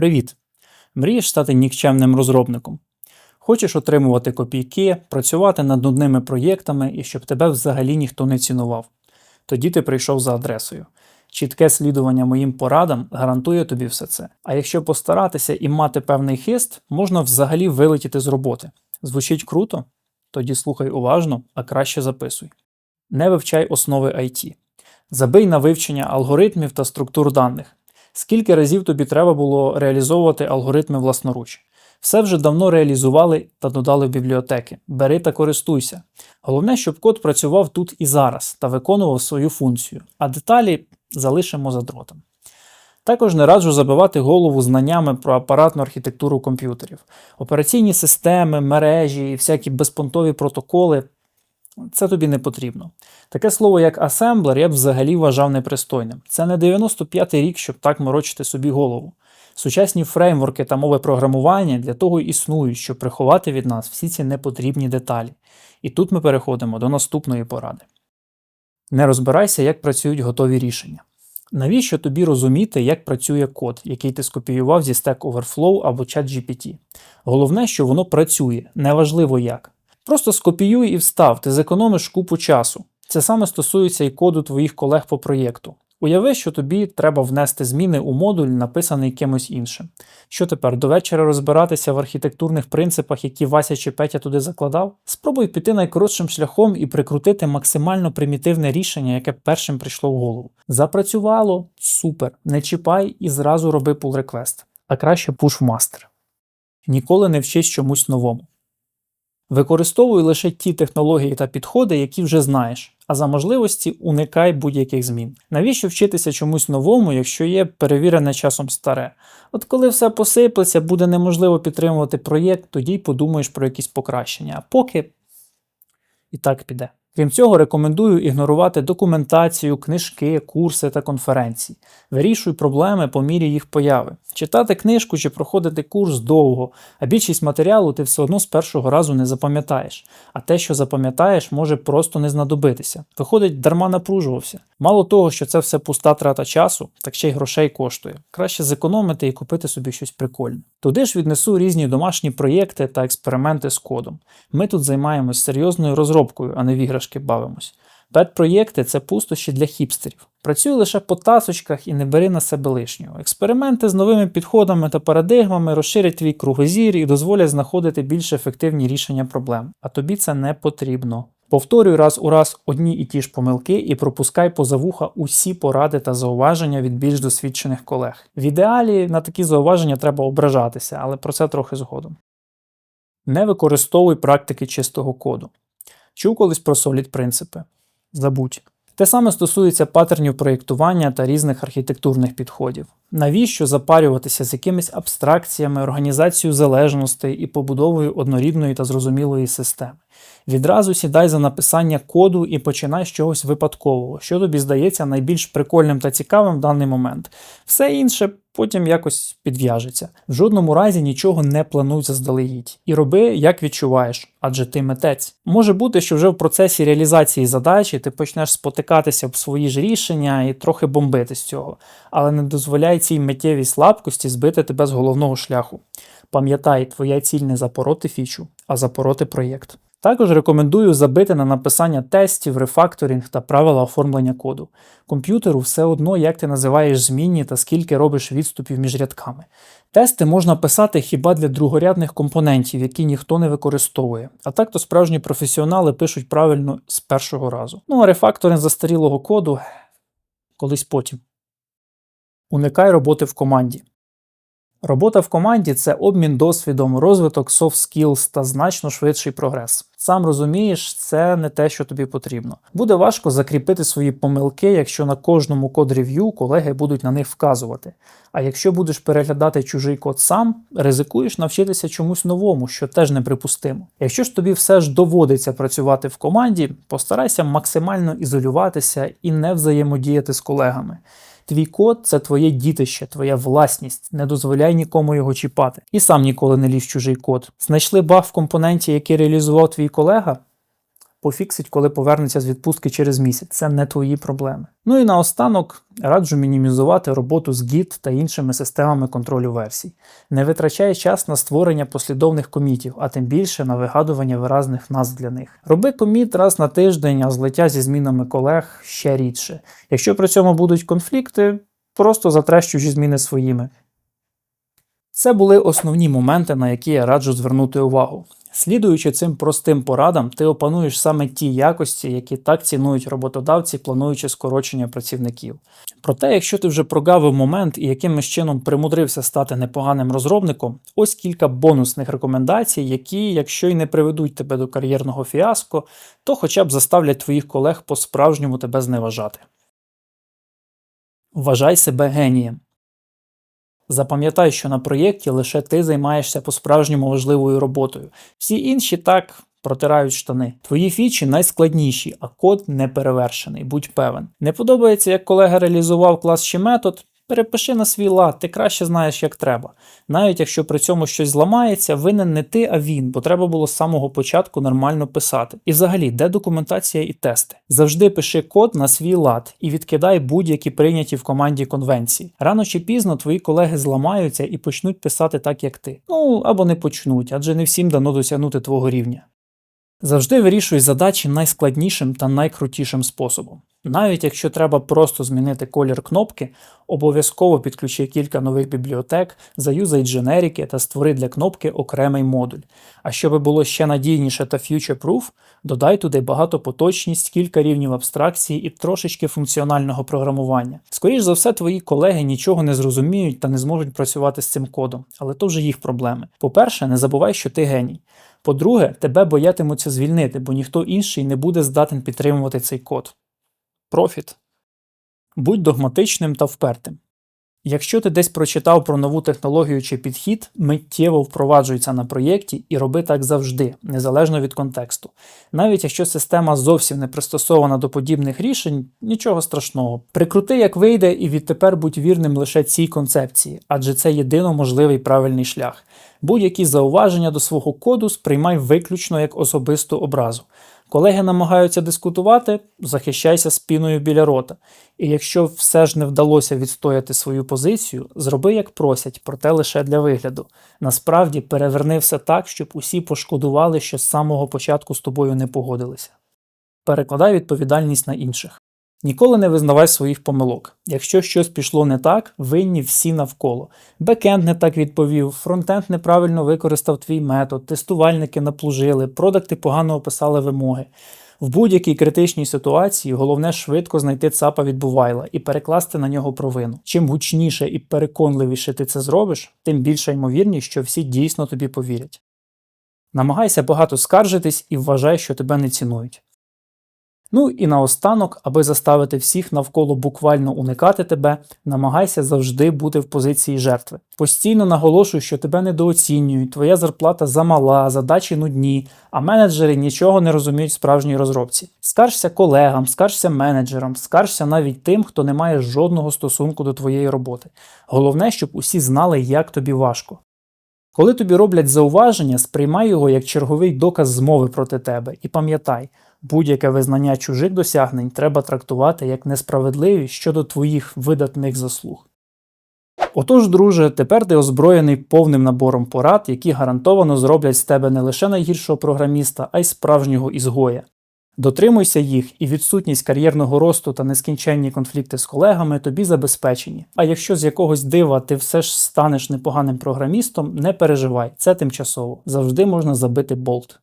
Привіт! Мрієш стати нікчемним розробником? Хочеш отримувати копійки, працювати над нудними проєктами і щоб тебе взагалі ніхто не цінував. Тоді ти прийшов за адресою. Чітке слідування моїм порадам гарантує тобі все це. А якщо постаратися і мати певний хист, можна взагалі вилетіти з роботи. Звучить круто? Тоді слухай уважно, а краще записуй. Не вивчай основи IT. Забий на вивчення алгоритмів та структур даних. Скільки разів тобі треба було реалізовувати алгоритми власноруч? Все вже давно реалізували та додали в бібліотеки. Бери та користуйся. Головне, щоб код працював тут і зараз та виконував свою функцію, а деталі залишимо за дротом. Також не раджу забивати голову знаннями про апаратну архітектуру комп'ютерів. Операційні системи, мережі і всякі безпонтові протоколи це тобі не потрібно. Таке слово, як асемблер, я б взагалі вважав непристойним. Це не 95-й рік, щоб так морочити собі голову. Сучасні фреймворки та мови програмування для того існують, щоб приховати від нас всі ці непотрібні деталі. І тут ми переходимо до наступної поради. Не розбирайся, як працюють готові рішення. Навіщо тобі розуміти, як працює код, який ти скопіював зі Stack Overflow або ChatGPT? Головне, що воно працює, неважливо як. Просто скопіюй і встав, ти зекономиш купу часу. Це саме стосується і коду твоїх колег по проєкту. Уяви, що тобі треба внести зміни у модуль, написаний кимось іншим. Що тепер до вечора розбиратися в архітектурних принципах, які Вася чи Петя туди закладав? Спробуй піти найкоротшим шляхом і прикрутити максимально примітивне рішення, яке першим прийшло в голову. Запрацювало супер. Не чіпай і зразу роби pull request. А краще push в мастер. Ніколи не вчись чомусь новому. Використовуй лише ті технології та підходи, які вже знаєш, а за можливості уникай будь-яких змін. Навіщо вчитися чомусь новому, якщо є перевірене часом старе? От коли все посиплеться, буде неможливо підтримувати проєкт, тоді й подумаєш про якісь покращення, а поки і так піде. Крім цього, рекомендую ігнорувати документацію, книжки, курси та конференції. Вирішуй проблеми по мірі їх появи. Читати книжку чи проходити курс довго, а більшість матеріалу ти все одно з першого разу не запам'ятаєш, а те, що запам'ятаєш, може просто не знадобитися. Виходить, дарма напружувався. Мало того, що це все пуста трата часу, так ще й грошей коштує. Краще зекономити і купити собі щось прикольне. Туди ж віднесу різні домашні проєкти та експерименти з кодом. Ми тут займаємось серйозною розробкою, а не в іграшки бавимось. Пет-проєкти це пустощі для хіпстерів. Працюй лише по тасочках і не бери на себе лишнього. Експерименти з новими підходами та парадигмами розширять твій кругозір і дозволять знаходити більш ефективні рішення проблем. А тобі це не потрібно. Повторюй раз у раз одні і ті ж помилки і пропускай поза вуха усі поради та зауваження від більш досвідчених колег. В ідеалі на такі зауваження треба ображатися, але про це трохи згодом. Не використовуй практики чистого коду. Чув колись про солід принципи? Забудь. Те саме стосується паттернів проєктування та різних архітектурних підходів. Навіщо запарюватися з якимись абстракціями, організацією залежностей і побудовою однорідної та зрозумілої системи? Відразу сідай за написання коду і починай з чогось випадкового, що тобі здається найбільш прикольним та цікавим в даний момент. Все інше потім якось підв'яжеться. В жодному разі нічого не плануй заздалегідь. І роби, як відчуваєш, адже ти митець. Може бути, що вже в процесі реалізації задачі ти почнеш спотикатися в свої ж рішення і трохи бомбити з цього, але не дозволяй цій миттєвій слабкості збити тебе з головного шляху. Пам'ятай, твоя ціль не запороти фічу, а запороти проєкт. Також рекомендую забити на написання тестів, рефакторинг та правила оформлення коду. Комп'ютеру все одно, як ти називаєш змінні та скільки робиш відступів між рядками. Тести можна писати хіба для другорядних компонентів, які ніхто не використовує. А так то справжні професіонали пишуть правильно з першого разу. Ну а рефакторинг застарілого коду колись потім. Уникай роботи в команді. Робота в команді це обмін досвідом, розвиток soft skills та значно швидший прогрес. Сам розумієш, це не те, що тобі потрібно. Буде важко закріпити свої помилки, якщо на кожному код-рев'ю колеги будуть на них вказувати. А якщо будеш переглядати чужий код сам, ризикуєш навчитися чомусь новому, що теж неприпустимо. Якщо ж тобі все ж доводиться працювати в команді, постарайся максимально ізолюватися і не взаємодіяти з колегами. Твій код це твоє дітище, твоя власність. Не дозволяй нікому його чіпати. І сам ніколи не лізь чужий код. Знайшли баг в компоненті, який реалізував твій колега. пофіксить, коли повернеться з відпустки через місяць. Це не твої проблеми. Ну і наостанок раджу мінімізувати роботу з Git та іншими системами контролю версій. Не витрачай час на створення послідовних комітів, а тим більше на вигадування виразних назв для них. Роби коміт раз на тиждень, а злиття зі змінами колег ще рідше. Якщо при цьому будуть конфлікти, просто затреш чужі зміни своїми. Це були основні моменти, на які я раджу звернути увагу. Слідуючи цим простим порадам, ти опануєш саме ті якості, які так цінують роботодавці, плануючи скорочення працівників. Проте, якщо ти вже прогавив момент і якимось чином примудрився стати непоганим розробником, ось кілька бонусних рекомендацій, які, якщо й не приведуть тебе до кар'єрного фіаско, то хоча б заставлять твоїх колег по-справжньому тебе зневажати. Вважай себе генієм. Запам'ятай, що на проєкті лише ти займаєшся по-справжньому важливою роботою. Всі інші так протирають штани. Твої фічі найскладніші, а код неперевершений, будь певен. Не подобається, як колега реалізував клас чи метод. Перепиши на свій лад, ти краще знаєш, як треба. Навіть якщо при цьому щось зламається, винен не ти, а він, бо треба було з самого початку нормально писати. І взагалі, де документація і тести? Завжди пиши код на свій лад і відкидай будь-які прийняті в команді конвенції. Рано чи пізно твої колеги зламаються і почнуть писати так, як ти. Ну або не почнуть, адже не всім дано досягнути твого рівня. Завжди вирішуй задачі найскладнішим та найкрутішим способом. Навіть якщо треба просто змінити колір кнопки, обов'язково підключи кілька нових бібліотек, заюзай дженерики та створи для кнопки окремий модуль. А щоб було ще надійніше та future-proof, додай туди багатопоточність, кілька рівнів абстракції і трошечки функціонального програмування. Скоріш за все, твої колеги нічого не зрозуміють та не зможуть працювати з цим кодом, але то вже їх проблеми. По-перше, не забувай, що ти геній. По-друге, тебе боятимуться звільнити, бо ніхто інший не буде здатен підтримувати цей код. Профіт. Будь догматичним та впертим. Якщо ти десь прочитав про нову технологію чи підхід, миттєво впроваджується на проєкті і роби так завжди, незалежно від контексту. Навіть якщо система зовсім не пристосована до подібних рішень, нічого страшного. Прикрути, як вийде, і відтепер будь вірним лише цій концепції, адже це єдино можливий правильний шлях. Будь-які зауваження до свого коду сприймай виключно як особисту образу. Колеги намагаються дискутувати, захищайся спіною біля рота. І якщо все ж не вдалося відстояти свою позицію, зроби як просять, проте лише для вигляду. Насправді переверни все так, щоб усі пошкодували, що з самого початку з тобою не погодилися. Перекладай відповідальність на інших. Ніколи не визнавай своїх помилок. Якщо щось пішло не так, винні всі навколо. Бекенд не так відповів, фронтенд неправильно використав твій метод, тестувальники наплужили, продакти погано описали вимоги. В будь-якій критичній ситуації головне швидко знайти ЦАПа від бувайла і перекласти на нього провину. Чим гучніше і переконливіше ти це зробиш, тим більша ймовірність, що всі дійсно тобі повірять. Намагайся багато скаржитись і вважай, що тебе не цінують. Ну і наостанок, аби заставити всіх навколо буквально уникати тебе, намагайся завжди бути в позиції жертви. Постійно наголошуй, що тебе недооцінюють, твоя зарплата замала, задачі нудні, а менеджери нічого не розуміють справжній розробці. Скаржся колегам, скаржся менеджерам, скаржся навіть тим, хто не має жодного стосунку до твоєї роботи. Головне, щоб усі знали, як тобі важко. Коли тобі роблять зауваження, сприймай його як черговий доказ змови проти тебе і пам'ятай, будь-яке визнання чужих досягнень треба трактувати як несправедливість щодо твоїх видатних заслуг. Отож, друже, тепер ти озброєний повним набором порад, які гарантовано зроблять з тебе не лише найгіршого програміста, а й справжнього ізгоя. Дотримуйся їх, і відсутність кар'єрного росту та нескінченні конфлікти з колегами тобі забезпечені. А якщо з якогось дива ти все ж станеш непоганим програмістом, не переживай, це тимчасово. Завжди можна забити болт.